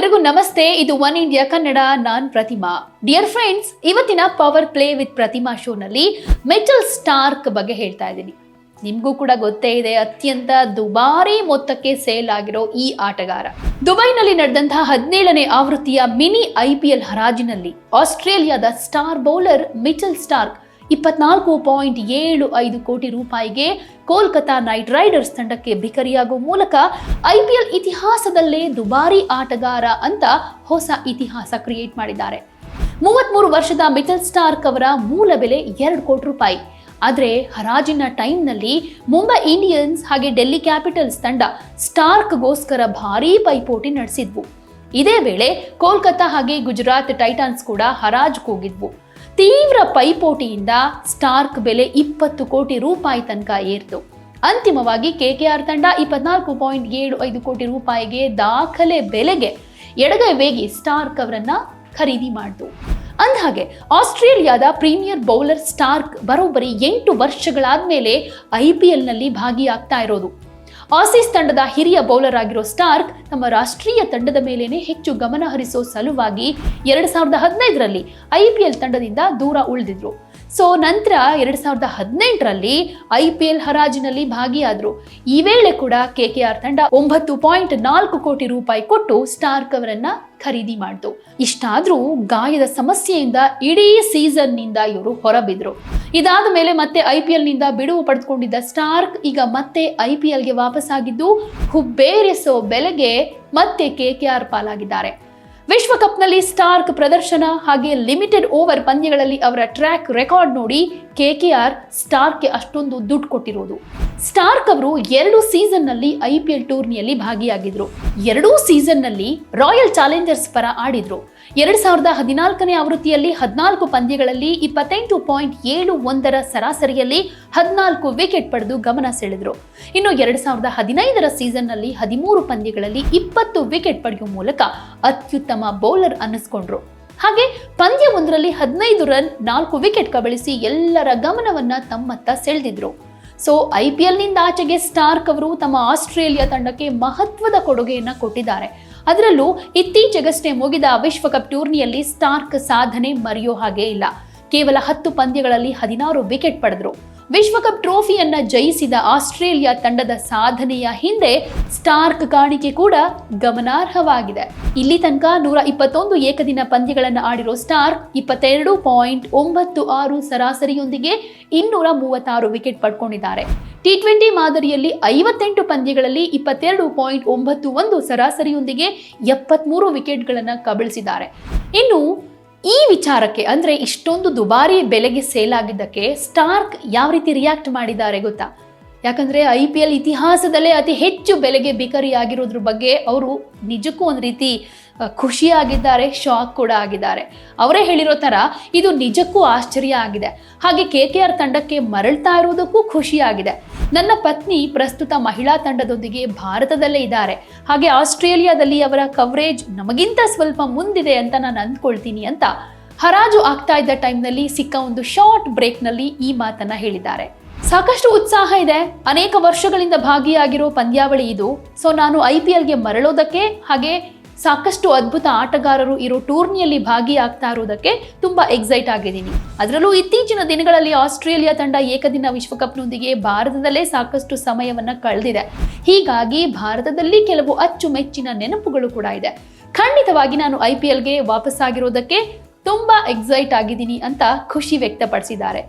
ಎಲ್ರಿಗೂ ನಮಸ್ತೆ. ಇದು ಒನ್ ಇಂಡಿಯಾ ಕನ್ನಡ, ನಾನ್ ಪ್ರತಿಮಾ. ಡಿಯರ್ ಫ್ರೆಂಡ್ಸ್ ಇವತ್ತಿನ ಪವರ್ ಪ್ಲೇ ವಿತ್ ಪ್ರತಿಮಾ ಶೋನಲ್ಲಿ ಮೆಟಲ್ ಸ್ಟಾರ್ಕ್ ಬಗ್ಗೆ ಹೇಳ್ತಾ ಇದ್ದೀನಿ. ನಿಮಗೂ ಕೂಡ ಗೊತ್ತೇ ಇದೆ, ಅತ್ಯಂತ ದುಬಾರಿ ಮೊತ್ತಕ್ಕೆ ಸೇಲ್ ಆಗಿರೋ ಈ ಆಟಗಾರ. ದುಬೈನಲ್ಲಿ ನಡೆದಂತಹ ಹದಿನೇಳನೇ ಆವೃತ್ತಿಯ ಮಿನಿ ಐ ಪಿ ಎಲ್ ಹರಾಜಿನಲ್ಲಿ ಆಸ್ಟ್ರೇಲಿಯಾದ ಸ್ಟಾರ್ ಬೌಲರ್ ಮಿಚಲ್ ಸ್ಟಾರ್ಕ್ ಇಪ್ಪತ್ನಾಲ್ಕು ಪಾಯಿಂಟ್ ಏಳು ಐದು ಕೋಟಿ ರೂಪಾಯಿಗೆ ಕೋಲ್ಕತಾ ನೈಟ್ ರೈಡರ್ಸ್ ತಂಡಕ್ಕೆ ಬಿಕರಿಯಾಗುವ ಮೂಲಕ ಐಪಿಎಲ್ ಇತಿಹಾಸದಲ್ಲೇ ದುಬಾರಿ ಆಟಗಾರ ಅಂತ ಹೊಸ ಇತಿಹಾಸ ಕ್ರಿಯೇಟ್ ಮಾಡಿದ್ದಾರೆ. ಮೂವತ್ಮೂರು ವರ್ಷದ ಮಿಥಲ್ ಸ್ಟಾರ್ಕ್ ಅವರ ಮೂಲ ಬೆಲೆ ಎರಡು ಕೋಟಿ ರೂಪಾಯಿ. ಆದರೆ ಹರಾಜಿನ ಟೈಮ್ನಲ್ಲಿ ಮುಂಬೈ ಇಂಡಿಯನ್ಸ್ ಹಾಗೆ ಡೆಲ್ಲಿ ಕ್ಯಾಪಿಟಲ್ಸ್ ತಂಡ ಸ್ಟಾರ್ಕ್ಗೋಸ್ಕರ ಭಾರೀ ಪೈಪೋಟಿ ನಡೆಸಿದ್ವು. ಇದೇ ವೇಳೆ ಕೋಲ್ಕತಾ ಹಾಗೆ ಗುಜರಾತ್ ಟೈಟಾನ್ಸ್ ಕೂಡ ಹರಾಜು ಕೂಗಿದ್ವು. ತೀವ್ರ ಪೈಪೋಟಿಯಿಂದ ಸ್ಟಾರ್ಕ್ ಬೆಲೆ ಇಪ್ಪತ್ತು ಕೋಟಿ ರೂಪಾಯಿ ತನಕ ಏರಿತು. ಅಂತಿಮವಾಗಿ ಕೆಕೆಆರ್ ತಂಡ ಇಪ್ಪತ್ನಾಲ್ಕು ಪಾಯಿಂಟ್ ಏಳು ಐದು ಕೋಟಿ ರೂಪಾಯಿಗೆ ದಾಖಲೆ ಬೆಲೆಗೆ ಎಡಗೈ ವೇಗಿ ಸ್ಟಾರ್ಕ್ ಅವರನ್ನ ಖರೀದಿ ಮಾಡಿತು. ಅಂದಹಾಗೆ, ಆಸ್ಟ್ರೇಲಿಯಾದ ಪ್ರೀಮಿಯರ್ ಬೌಲರ್ ಸ್ಟಾರ್ಕ್ ಬರೋಬ್ಬರಿ ಎಂಟು ವರ್ಷಗಳಾದ್ಮೇಲೆ ಐ ಪಿ ಎಲ್ನಲ್ಲಿ ಭಾಗಿಯಾಗ್ತಾ ಇರೋದು. ಆಸೀಸ್ ತಂಡದ ಹಿರಿಯ ಬೌಲರ್ ಆಗಿರೋ ಸ್ಟಾರ್ಕ್ ತಮ್ಮ ರಾಷ್ಟ್ರೀಯ ತಂಡದ ಮೇಲೇನೆ ಹೆಚ್ಚು ಗಮನ ಹರಿಸೋ ಸಲುವಾಗಿ ಎರಡ್ ಸಾವಿರದ ಹದಿನೈದರಲ್ಲಿ ಐಪಿಎಲ್ ತಂಡದಿಂದ ದೂರ ಉಳಿದಿದ್ರು. ಸೊ ನಂತರ ಎರಡ್ ಸಾವಿರದ ಹದಿನೆಂಟರಲ್ಲಿ ಐಪಿಎಲ್ ಹರಾಜಿನಲ್ಲಿ ಭಾಗಿಯಾದ್ರು. ಈ ವೇಳೆ ಕೂಡ ಕೆ ಕೆ ಆರ್ ತಂಡ ಒಂಬತ್ತು ಪಾಯಿಂಟ್ ನಾಲ್ಕು ಕೋಟಿ ರೂಪಾಯಿ ಕೊಟ್ಟು ಸ್ಟಾರ್ಕ್ ಅವರನ್ನ ಖರೀದಿ ಮಾಡಿತು. ಇಷ್ಟಾದ್ರೂ ಗಾಯದ ಸಮಸ್ಯೆಯಿಂದ ಇಡೀ ಸೀಸನ್ನಿಂದ ಇವರು ಹೊರಬಿದ್ರು. ಇದಾದ ಮೇಲೆ ಮತ್ತೆ ಐ ಪಿ ಎಲ್ನಿಂದ ಬಿಡುವು ಪಡೆದುಕೊಂಡಿದ್ದ ಸ್ಟಾರ್ಕ್ ಈಗ ಮತ್ತೆ ಐ ಪಿ ಎಲ್ಗೆ ವಾಪಸ್ ಆಗಿದ್ದು ಹುಬ್ಬೇರಿಸೋ ಬೆಲೆಗೆ ಮತ್ತೆ ಕೆ ಕೆ ಆರ್ ಪಾಲಾಗಿದ್ದಾರೆ. ವಿಶ್ವಕಪ್ನಲ್ಲಿ ಸ್ಟಾರ್ಕ್ ಪ್ರದರ್ಶನ ಹಾಗೆ ಲಿಮಿಟೆಡ್ ಓವರ್ ಪಂದ್ಯಗಳಲ್ಲಿ ಅವರ ಟ್ರ್ಯಾಕ್ ರೆಕಾರ್ಡ್ ನೋಡಿ ಕೆಕೆಆರ್ ಸ್ಟಾರ್ಕ್ಗೆ ಅಷ್ಟೊಂದು ದುಡ್ಡು ಕೊಟ್ಟಿರೋದು. ಸ್ಟಾರ್ಕ್ ಅವರು ಎರಡು ಸೀಸನ್ನಲ್ಲಿ ಐ ಪಿ ಎಲ್ ಟೂರ್ನಿಯಲ್ಲಿ ಭಾಗಿಯಾಗಿದ್ರು. ಎರಡೂ ಸೀಸನ್ನಲ್ಲಿ ರಾಯಲ್ ಚಾಲೆಂಜರ್ಸ್ ಪರ ಆಡಿದ್ರು. ಎರಡ್ ಸಾವಿರದ ಹದಿನಾಲ್ಕನೇ ಆವೃತ್ತಿಯಲ್ಲಿ ಹದಿನಾಲ್ಕು ಪಂದ್ಯಗಳಲ್ಲಿ ಇಪ್ಪತ್ತೆಂಟು ಪಾಯಿಂಟ್ ಏಳು ಒಂದರ ಸರಾಸರಿಯಲ್ಲಿ ಹದಿನಾಲ್ಕು ವಿಕೆಟ್ ಪಡೆದು ಗಮನ ಸೆಳೆದ್ರು. ಇನ್ನು ಎರಡ್ ಸಾವಿರದ ಹದಿನೈದರ ಸೀಸನ್ನಲ್ಲಿ ಹದಿಮೂರು ಪಂದ್ಯಗಳಲ್ಲಿ ಇಪ್ಪತ್ತು ವಿಕೆಟ್ ಪಡೆಯುವ ಮೂಲಕ ಅತ್ಯುತ್ತಮ ಬೌಲರ್ ಅನ್ನಿಸ್ಕೊಂಡ್ರು. ಹಾಗೆ ಪಂದ್ಯ ಒಂದರಲ್ಲಿ ಹದಿನೈದು ರನ್, ನಾಲ್ಕು ವಿಕೆಟ್ ಕಬಳಿಸಿ ಎಲ್ಲರ ಗಮನವನ್ನ ತಮ್ಮತ್ತ ಸೆಳೆದಿದ್ರು. ಸೊ ಐ ಪಿ ಎಲ್ನಿಂದ ಆಚೆಗೆ ಸ್ಟಾರ್ಕ್ ಅವರು ತಮ್ಮ ಆಸ್ಟ್ರೇಲಿಯಾ ತಂಡಕ್ಕೆ ಮಹತ್ವದ ಕೊಡುಗೆಯನ್ನು ಕೊಟ್ಟಿದ್ದಾರೆ. ಅದರಲ್ಲೂ ಇತ್ತೀಚೆಗಷ್ಟೇ ಮುಗಿದ ವಿಶ್ವಕಪ್ ಟೂರ್ನಿಯಲ್ಲಿ ಸ್ಟಾರ್ಕ್ ಸಾಧನೆ ಮರೆಯೋ ಹಾಗೆ ಇಲ್ಲ. ಕೇವಲ ಹತ್ತು ಪಂದ್ಯಗಳಲ್ಲಿ ಹದಿನಾರು ವಿಕೆಟ್ ಪಡೆದ್ರು. ವಿಶ್ವಕಪ್ ಟ್ರೋಫಿಯನ್ನ ಜಯಿಸಿದ ಆಸ್ಟ್ರೇಲಿಯಾ ತಂಡದ ಸಾಧನೆಯ ಹಿಂದೆ ಸ್ಟಾರ್ಕ್ ಕಾಣಿಕೆ ಕೂಡ ಗಮನಾರ್ಹವಾಗಿದೆ. ಇಲ್ಲಿ ತನಕ ನೂರ ಇಪ್ಪತ್ತೊಂದು ಏಕದಿನ ಪಂದ್ಯಗಳನ್ನು ಆಡಿರೋ ಸ್ಟಾರ್ಕ್ ಇಪ್ಪತ್ತೆರಡು ಪಾಯಿಂಟ್ ಒಂಬತ್ತು ಆರು ಸರಾಸರಿಯೊಂದಿಗೆ ಇನ್ನೂರ ಮೂವತ್ತಾರು ವಿಕೆಟ್ ಪಡ್ಕೊಂಡಿದ್ದಾರೆ. ಟಿ ಟ್ವೆಂಟಿ ಮಾದರಿಯಲ್ಲಿ ಐವತ್ತೆಂಟು ಪಂದ್ಯಗಳಲ್ಲಿ ಇಪ್ಪತ್ತೆರಡು ಪಾಯಿಂಟ್ ಒಂಬತ್ತು ಒಂದು ಸರಾಸರಿಯೊಂದಿಗೆ ಎಪ್ಪತ್ಮೂರು ವಿಕೆಟ್ಗಳನ್ನು ಕಬಳಿಸಿದ್ದಾರೆ. ಇನ್ನು ಈ ವಿಚಾರಕ್ಕೆ ಅಂದ್ರೆ ಇಷ್ಟೊಂದು ದುಬಾರಿ ಬೆಲೆಗೆ ಸೇಲ್ ಆಗಿದ್ದಕ್ಕೆ ಸ್ಟಾರ್ಕ್ ಯಾವ ರೀತಿ ರಿಯಾಕ್ಟ್ ಮಾಡಿದ್ದಾರೆ ಗೊತ್ತಾ? ಯಾಕಂದ್ರೆ ಐ ಪಿ ಎಲ್ ಇತಿಹಾಸದಲ್ಲೇ ಅತಿ ಹೆಚ್ಚು ಬೆಲೆಗೆ ಬಿಕರಿ ಆಗಿರೋದ್ರ ಬಗ್ಗೆ ಅವರು ನಿಜಕ್ಕೂ ಒಂದು ರೀತಿ ಖುಷಿಯಾಗಿದ್ದಾರೆ, ಶಾಕ್ ಕೂಡ ಆಗಿದ್ದಾರೆ. ಅವರೇ ಹೇಳಿರೋ ಥರ ಇದು ನಿಜಕ್ಕೂ ಆಶ್ಚರ್ಯ ಆಗಿದೆ. ಹಾಗೆ ಕೆ ಕೆ ಆರ್ ತಂಡಕ್ಕೆ ಮರಳ್ತಾ ಇರೋದಕ್ಕೂ ಖುಷಿಯಾಗಿದೆ. ನನ್ನ ಪತ್ನಿ ಪ್ರಸ್ತುತ ಮಹಿಳಾ ತಂಡದೊಂದಿಗೆ ಭಾರತದಲ್ಲೇ ಇದ್ದಾರೆ. ಹಾಗೆ ಆಸ್ಟ್ರೇಲಿಯಾದಲ್ಲಿ ಅವರ ಕವರೇಜ್ ನಮಗಿಂತ ಸ್ವಲ್ಪ ಮುಂದಿದೆ ಅಂತ ನಾನು ಅಂದ್ಕೊಳ್ತೀನಿ ಅಂತ ಹರಾಜು ಆಗ್ತಾ ಇದ್ದ ಟೈಮ್ನಲ್ಲಿ ಸಿಕ್ಕ ಒಂದು ಶಾರ್ಟ್ ಬ್ರೇಕ್ನಲ್ಲಿ ಈ ಮಾತನ್ನ ಹೇಳಿದ್ದಾರೆ. ಸಾಕಷ್ಟು ಉತ್ಸಾಹ ಇದೆ. ಅನೇಕ ವರ್ಷಗಳಿಂದ ಭಾಗಿಯಾಗಿರೋ ಪಂದ್ಯಾವಳಿ ಇದು. ಸೊ ನಾನು ಐ ಪಿ ಎಲ್ಗೆ ಮರಳೋದಕ್ಕೆ ಹಾಗೆ ಸಾಕಷ್ಟು ಅದ್ಭುತ ಆಟಗಾರರು ಇರೋ ಟೂರ್ನಿಯಲ್ಲಿ ಭಾಗಿಯಾಗ್ತಾ ಇರೋದಕ್ಕೆ ತುಂಬಾ ಎಕ್ಸೈಟ್ ಆಗಿದ್ದೀನಿ. ಅದರಲ್ಲೂ ಇತ್ತೀಚಿನ ದಿನಗಳಲ್ಲಿ ಆಸ್ಟ್ರೇಲಿಯಾ ತಂಡ ಏಕದಿನ ವಿಶ್ವಕಪ್ನೊಂದಿಗೆ ಭಾರತದಲ್ಲೇ ಸಾಕಷ್ಟು ಸಮಯವನ್ನ ಕಳೆದಿದೆ. ಹೀಗಾಗಿ ಭಾರತದಲ್ಲಿ ಕೆಲವು ಅಚ್ಚುಮೆಚ್ಚಿನ ನೆನಪುಗಳು ಕೂಡ ಇದೆ. ಖಂಡಿತವಾಗಿ ನಾನು ಐ ಪಿ ಎಲ್ಗೆ ವಾಪಸ್ಸಾಗಿರೋದಕ್ಕೆ ತುಂಬಾ ಎಕ್ಸೈಟ್ ಆಗಿದ್ದೀನಿ ಅಂತ ಖುಷಿ ವ್ಯಕ್ತಪಡಿಸಿದ್ದಾರೆ.